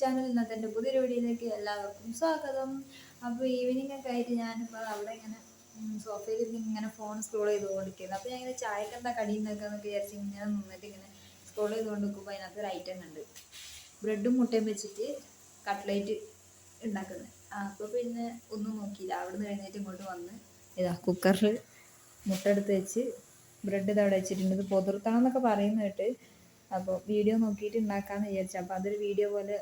Channel ഇന്നത്തെ എന്റെ പുതിയൊരു വീഡിയോയിലേക്ക് എല്ലാവർക്കും സ്വാഗതം. അപ്പോൾ ഈവനിങ് ഒക്കെ ആയിട്ട് ഞാനിപ്പോൾ അവിടെ ഇങ്ങനെ സോഫയിൽ ഇങ്ങനെ ഫോൺ സ്ക്രോൾ ചെയ്തുകൊണ്ടിരിക്കുന്നു. അപ്പോൾ ഞാൻ ഇങ്ങനെ ചായക്ക് എന്താ കടി നിൽക്കാന്ന് വിചാരിച്ച് ഇങ്ങനെ നിന്നിട്ട് ഇങ്ങനെ സ്ക്രോൾ ചെയ്തുകൊണ്ട് നിൽക്കുമ്പോൾ അതിനകത്ത് ഒരു ഐറ്റം ഉണ്ട് ബ്രെഡും മുട്ടയും വെച്ചിട്ട് കട്ട്ലേറ്റ് ഉണ്ടാക്കുന്നത് അപ്പോൾ പിന്നെ ഒന്നും നോക്കിയില്ല. അവിടെ നിന്ന് കഴിഞ്ഞിട്ട് ഇങ്ങോട്ട് വന്ന് ഇതാ കുക്കറിൽ മുട്ട എടുത്ത് വെച്ച് ബ്രെഡ് ഇതവിടെ വെച്ചിട്ടുണ്ട്. ഇത് പൊതിർത്താന്നൊക്കെ പറയുന്ന കേട്ട്. അപ്പോൾ വീഡിയോ നോക്കിയിട്ട് ഉണ്ടാക്കാമെന്ന് വിചാരിച്ചു. അപ്പോൾ അതൊരു വീഡിയോ പോലെ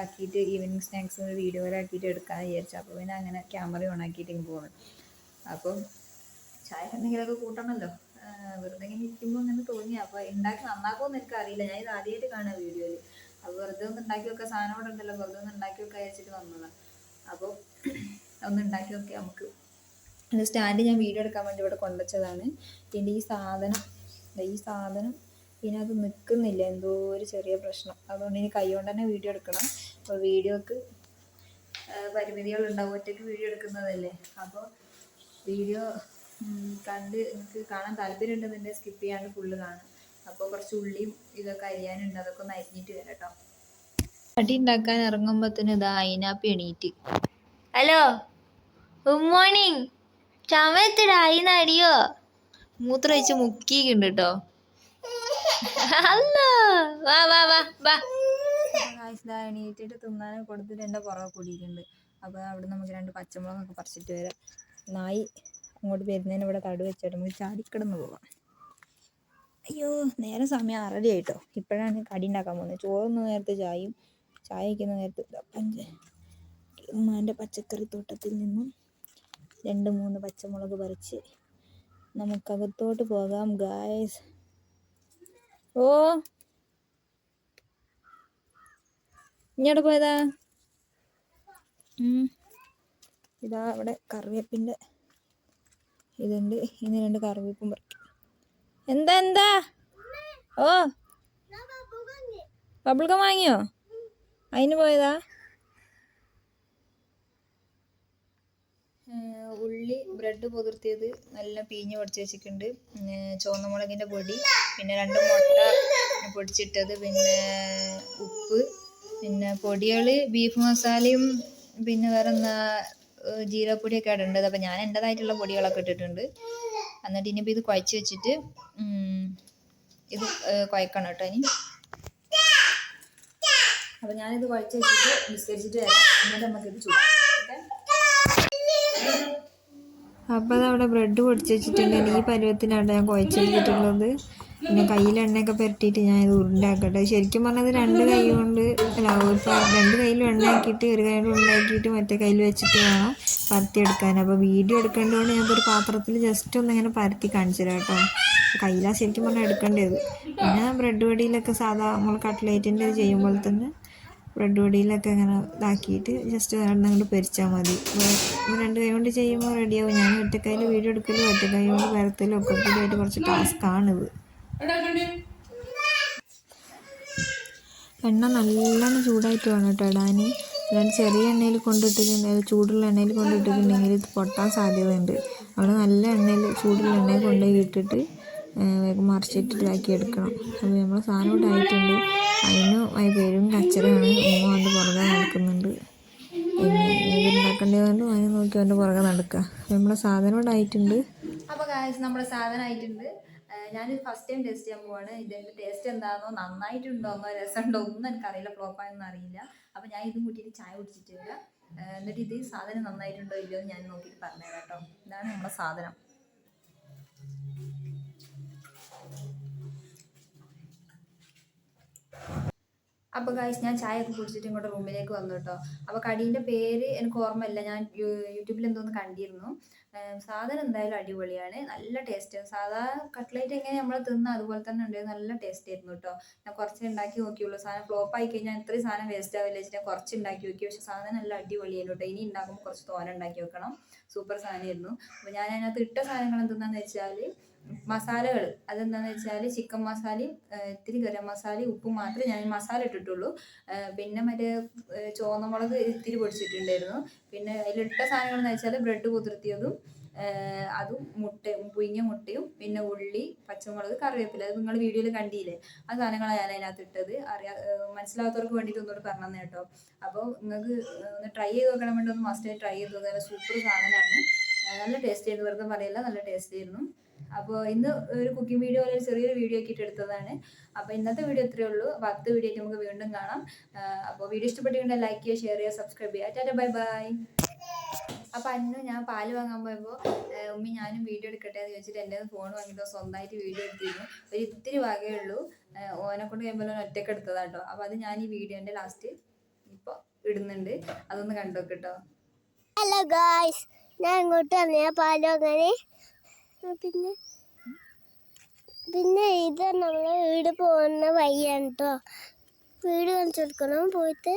ആക്കിയിട്ട് ഈവനിങ് സ്നാക്സ് ഒരു ആക്കിയിട്ട് എടുക്കാമെന്ന് വിചാരിച്ചു. അപ്പോൾ പിന്നെ അങ്ങനെ ക്യാമറ ഓൺ ആക്കിയിട്ട് ഇങ്ങ് പോകുന്നു അപ്പം ചായ എന്തെങ്കിലുമൊക്കെ കൂട്ടണമല്ലോ വെറുതെ ഇങ്ങനെ ഇരിക്കുമ്പോൾ അങ്ങനെ തോന്നി. അപ്പോൾ ഉണ്ടാക്കി നന്നാക്കുമെന്ന് എനിക്ക് അറിയില്ല ഞാൻ ഇത് ആദ്യമായിട്ട് കാണുക വീഡിയോയിൽ അപ്പോൾ വെറുതെ ഒന്ന് ഉണ്ടാക്കി വെക്കുക സാധനം ഇവിടെ ഉണ്ടല്ലോ. വെറുതെ ഒന്ന് ഉണ്ടാക്കി വെക്കുക വെച്ചിട്ട് വന്നതാണ് അപ്പോൾ ഒന്ന് ഉണ്ടാക്കി നോക്കിയാൽ നമുക്ക് സ്റ്റാൻഡ് ഞാൻ വീഡിയോ എടുക്കാൻ വേണ്ടി ഇവിടെ കൊണ്ടുവച്ചതാണ് പിന്നെ ഈ സാധനം ഈ സാധനം പിന്നെ അത് നിൽക്കുന്നില്ല എന്തോ ഒരു ചെറിയ പ്രശ്നം. അതുകൊണ്ട് ഇനി കൈകൊണ്ട് തന്നെ വീഡിയോ എടുക്കണം. അപ്പോൾ വീഡിയോക്ക് പരിമിതികൾ ഉണ്ടാവും ഒറ്റയ്ക്ക് വീഡിയോ എടുക്കുന്നതല്ലേ? അപ്പോൾ വീഡിയോ കണ്ട് നിങ്ങൾക്ക് കാണാൻ താല്പര്യം ഉണ്ടെന്നുണ്ടെങ്കിൽ സ്കിപ്പ് ചെയ്യാണ്ട് ഫുള്ള് കാണും. അപ്പോൾ കുറച്ച് ഉള്ളിയും ഇതൊക്കെ അരിയാനുണ്ട്. അതൊക്കെ ഒന്ന് അരിഞ്ഞിട്ട് വരാം കേട്ടോ. അടി ഉണ്ടാക്കാൻ ഇറങ്ങുമ്പോഴത്തേന് ഇതാ അയിനാപ്പി എണീറ്റ്. ഹലോ ഗുഡ് മോർണിംഗ് ചമയത്തിടാ അയിനടിയോ മൂത്രം വെച്ച് മുക്കിയിട്ടുണ്ട് കേട്ടോ. വാ വാ വാ എണീറ്റിട്ട് തിന്നാനും കൊടുത്തിട്ട് എന്റെ പുറകെ കൂടിയിട്ടുണ്ട്. അപ്പോൾ അവിടെ നമുക്ക് രണ്ട് പച്ചമുളകൊക്കെ പറിച്ചിട്ട് വരാം. നായി അങ്ങോട്ട് വരുന്നതിന് ഇവിടെ തടു വെച്ചിട്ട് നമുക്ക് ചാടിക്കിടന്ന് പോവാം. അയ്യോ നേരെ സമയം ആറര ആയിട്ടോ. ഇപ്പോഴാണ് കടി ഉണ്ടാക്കാൻ പോകുന്നത്. ചോറുന്ന നേരത്തെ ചായയും ചായ വയ്ക്കുന്ന നേരത്തെ പഞ്ച ഉമ്മാന്റെ പച്ചക്കറി തോട്ടത്തിൽ നിന്നും രണ്ട് മൂന്ന് പച്ചമുളക് പറിച്ച് നമുക്കകത്തോട്ട് പോകാം ഗായ്സ് ഓ. ഇങ്ങോട്ട് പോയതാ. ഇതാ അവിടെ കറിവേപ്പിന്റെ ഇതുണ്ട്. ഇനി രണ്ട് കറിവേപ്പും പറിക്കും. എന്താ എന്താ? ഓ. ബബിൾ ഗം വാങ്ങിയോ? അതിന് പോയതാ? ഉള്ളി ബ്രെഡ് പൊതിർത്തിയത് നല്ല പിഴിഞ്ഞ് പൊടിച്ച് വെച്ചിട്ടുണ്ട്. ചുവന്ന മുളകിന്റെ പൊടി പിന്നെ രണ്ട് മുട്ട പൊടിച്ചിട്ടത് പിന്നെ ഉപ്പ് പിന്നെ പൊടികൾ ബീഫ് മസാലയും പിന്നെ വേറെ എന്താ ജീരപ്പൊടിയൊക്കെ ഇടേണ്ടത് അപ്പം ഞാൻ എന്റെതായിട്ടുള്ള പൊടികളൊക്കെ ഇട്ടിട്ടുണ്ട്. എന്നിട്ട് ഇനിയിപ്പോൾ ഇത് കുഴച്ച് വെച്ചിട്ട് ഇത് കുഴക്കണം കേട്ടോ ഇനി. അപ്പം ഞാനിത് കുഴച്ച് വെച്ചിട്ട് നിസ്കരിച്ചിട്ട് വരാം. എന്നിട്ട് നമുക്കിത് ചൂടാം അപ്പോൾ അതവിടെ ബ്രെഡ് പൊടിച്ച് വെച്ചിട്ടുണ്ട്. ഈ പരുവത്തിനാണ് ഞാൻ കുഴച്ച് വെച്ചിട്ടുള്ളത് പിന്നെ കയ്യിൽ എണ്ണയൊക്കെ പുരട്ടിയിട്ട് ഞാൻ ഇത് ഉരുണ്ടാക്കട്ടെ. ശരിക്കും പറഞ്ഞത് രണ്ട് കൈ കൊണ്ട് അല്ല രണ്ട് കയ്യിൽ എണ്ണയാക്കിയിട്ട് ഒരു കൈ ഉണ്ടാക്കിയിട്ട് മറ്റേ കയ്യിൽ വെച്ചിട്ട് വേണം പരത്തി എടുക്കാൻ അപ്പോൾ വീഡിയോ എടുക്കേണ്ടതുകൊണ്ട് ഒരു പാത്രത്തിൽ ജസ്റ്റ് ഒന്ന് ഇങ്ങനെ പരത്തി കാണിച്ചു തരാം കേട്ടോ. കയ്യിലാണ് ശരിക്കും പറഞ്ഞാൽ എടുക്കേണ്ടത്. പിന്നെ ബ്രെഡ് പൊടിയിലൊക്കെ സാധാ നമ്മൾ കട്ട്ലേറ്റിന്റെ ചെയ്യുമ്പോൾ തന്നെ ബ്രെഡ് പൊടിയിലൊക്കെ ഇങ്ങനെ ഇതാക്കിയിട്ട് ജസ്റ്റ് അങ്ങോട്ട് പൊരിച്ചാൽ മതി. രണ്ട് കൈ കൊണ്ട് ചെയ്യുമ്പോൾ റെഡിയാവും ഞാൻ ഒറ്റക്കൈയിൽ വീഡിയോ എടുക്കലും ഒറ്റക്കൈ കൊണ്ട് വരത്തലും ഒക്കെ കൂടിയായിട്ട് കുറച്ച് ടാസ്ക്കാണിത് എണ്ണ നല്ലോണം ചൂടായിട്ട് വേണം കേട്ടോ ഇടാൻ അല്ലാണ്ട് ചെറിയ എണ്ണയിൽ കൊണ്ടിട്ടിട്ടുണ്ടെങ്കിൽ ചൂടുള്ള എണ്ണയിൽ കൊണ്ടിട്ടിട്ടുണ്ടെങ്കിൽ ഇത് പൊട്ടാൻ സാധ്യതയുണ്ട്. അവിടെ നല്ല എണ്ണയിൽ ചൂടുള്ള എണ്ണയിൽ കൊണ്ടുപോയി ഇട്ടിട്ട് ഏഹ് വേഗം മറിച്ചിട്ടിട്ട് ഇതാക്കി എടുക്കണം. അപ്പോൾ നമ്മൾ സാധനം ഇവിടെ ആയിട്ടുണ്ട്. അതിന് അതിന് പേരും കച്ചറയാണ് ഉമ്മ അവന്റെ പുറകെ നടക്കുന്നുണ്ട്. പിന്നെ ഇത് ഉണ്ടാക്കേണ്ടതുകൊണ്ട് അതിനെ നോക്കി അവന്റെ പുറകെ നടക്കുക നമ്മളെ സാധനം ഇവിടെ ആയിട്ടുണ്ട്. നമ്മുടെ സാധനം ആയിട്ടുണ്ട്. ഞാൻ ഫസ്റ്റ് ടൈം ടേസ്റ്റ് ചെയ്യാൻ പോവാണ്. ഇതിന്റെ ടേസ്റ്റ് എന്താണെന്നോ നന്നായിട്ടുണ്ടോന്നോ രസമുണ്ടോ ഒന്നും എനിക്കറിയില്ല ഫ്ലോപ്പായെന്ന് അറിയില്ല. അപ്പോൾ ഞാൻ ഇതും കൂട്ടിയിട്ട് ചായ കുടിച്ചിട്ടില്ല എന്നിട്ട് ഇത് സാധനം നന്നായിട്ടുണ്ടോ ഇല്ലയോ എന്ന് ഞാൻ നോക്കിയിട്ട് പറഞ്ഞു കേട്ടോ. ഇതാണ് നമ്മുടെ സാധനം. അപ്പോൾ ഗൈസ് ഞാൻ ചായ ഒക്കെ കുടിച്ചിട്ട് ഇങ്ങോട്ട് റൂമിലേക്ക് വന്നു കേട്ടോ. അപ്പോൾ കടീന്റെ പേര് എനിക്ക് ഓർമ്മയില്ല. ഞാൻ യൂട്യൂബിൽ എന്തോന്ന് കണ്ടിരുന്നു. സാധനം എന്തായാലും അടിപൊളിയാണ്. നല്ല ടേസ്റ്റ് സാധാ കട്ട്ലേറ്റ് എങ്ങനെ നമ്മൾ തിന്ന അതുപോലെ തന്നെ ഉണ്ട്. നല്ല ടേസ്റ്റ് ആയിരുന്നു കേട്ടോ. ഞാൻ കുറച്ച് ഉണ്ടാക്കി നോക്കിയുള്ളൂ. സാധനം ഫ്ലോപ്പ് ആയി കഴിഞ്ഞാൽ ഇത്രയും സാധനം വേസ്റ്റ് ആവില്ല. വെച്ചിട്ട് ഞാൻ കുറച്ച് ഉണ്ടാക്കി നോക്കി. പക്ഷെ സാധനം നല്ല അടിപൊളിയായിരുന്നു കേട്ടോ. ഇനി ഉണ്ടാക്കുമ്പോൾ കുറച്ച് തോന ഉണ്ടാക്കി വെക്കണം. സൂപ്പർ സാധനമായിരുന്നു. അപ്പോൾ ഞാൻ അതിനകത്ത് ഇട്ട സാധനങ്ങൾ എന്തെന്നാന്ന് വെച്ചാൽ മസാലകൾ. അതെന്താണെന്ന് വെച്ചാൽ ചിക്കൻ മസാലയും ഇത്തിരി ഗരം മസാലയും ഉപ്പും മാത്രമേ ഞാൻ മസാല ഇട്ടിട്ടുള്ളൂ. പിന്നെ മറ്റേ ഏഹ് ചുവന്ന മുളക് ഇത്തിരി പൊടിച്ചിട്ടുണ്ടായിരുന്നു. പിന്നെ അതിലിട്ട സാധനങ്ങൾ എന്ന് വെച്ചാൽ ബ്രെഡ് കുതിർത്തിയതും അതും മുട്ട പുയിങ്ങിയ മുട്ടയും പിന്നെ ഉള്ളി പച്ചമുളക് കറിവേപ്പില. അത് നിങ്ങൾ വീഡിയോയിൽ കണ്ടില്ലേ? ആ സാധനങ്ങളാണ് ഞാൻ അതിനകത്ത് ഇട്ടത്. അറിയാ മനസ്സിലാത്തവർക്ക് വേണ്ടിയിട്ട് ഒന്നുകൂടി പറഞ്ഞു കേട്ടോ. അപ്പോൾ നിങ്ങൾക്ക് ഒന്ന് ട്രൈ ചെയ്ത് നോക്കണം വേണ്ടി ഒന്ന് മസ്റ്റ് ട്രൈ ചെയ്ത് നോക്കുക സൂപ്പർ സാധനമാണ്. നല്ല ടേസ്റ്റ് ചെയ്ത് വെറുതെ പറയില്ല നല്ല ടേസ്റ്റ് ആയിരുന്നു അപ്പോൾ ഇന്ന് ഒരു കുക്കിംഗ് വീഡിയോ പോലെ ചെറിയൊരു വീഡിയോ ആക്കിയിട്ട് എടുത്തതാണ് അപ്പോൾ ഇന്നത്തെ വീഡിയോ ഇത്രയേ ഉള്ളൂ. അപ്പോൾ അടുത്ത വീഡിയോ നമുക്ക് വീണ്ടും കാണാം. അപ്പോൾ വീഡിയോ ഇഷ്ടപ്പെട്ടിട്ടുണ്ടെങ്കിൽ ലൈക്ക് ചെയ്യുക ഷെയർ ചെയ്യുക സബ്സ്ക്രൈബ് ചെയ്യുക. ടാറ്റ ബൈ ബൈ അപ്പോൾ അന്ന് ഞാൻ പാൽ വാങ്ങാൻ പോയപ്പോൾ ഉമ്മി ഞാനും വീഡിയോ എടുക്കട്ടെ എന്ന് ചോദിച്ചിട്ട് എന്റെ ഫോൺ വാങ്ങിയിട്ട് സ്വന്തമായിട്ട് വീഡിയോ എടുത്തിരുന്നു. ഒരു ഇത്തിരി വകയേ ഉള്ളൂ. ഓനെ കൊണ്ട് കഴിയുമ്പോൾ ഒറ്റയ്ക്ക് എടുത്തതാട്ടോ അപ്പോൾ അത് ഞാൻ ഈ വീഡിയോന്റെ ലാസ്റ്റ് ഇപ്പോൾ ഇടുന്നുണ്ട്. അതൊന്ന് കണ്ടു കേട്ടോ. ഹലോ ഗായ്സ് ഞാൻ ഇങ്ങോട്ട് വന്നേ. പാലോ അങ്ങനെ പിന്നെ? പിന്നെ ഇത് നമ്മൾ വീട് പോകുന്ന വഴിയാണ് കേട്ടോ വീട് കാണിച്ചു കൊടുക്കണം. പോയിട്ട്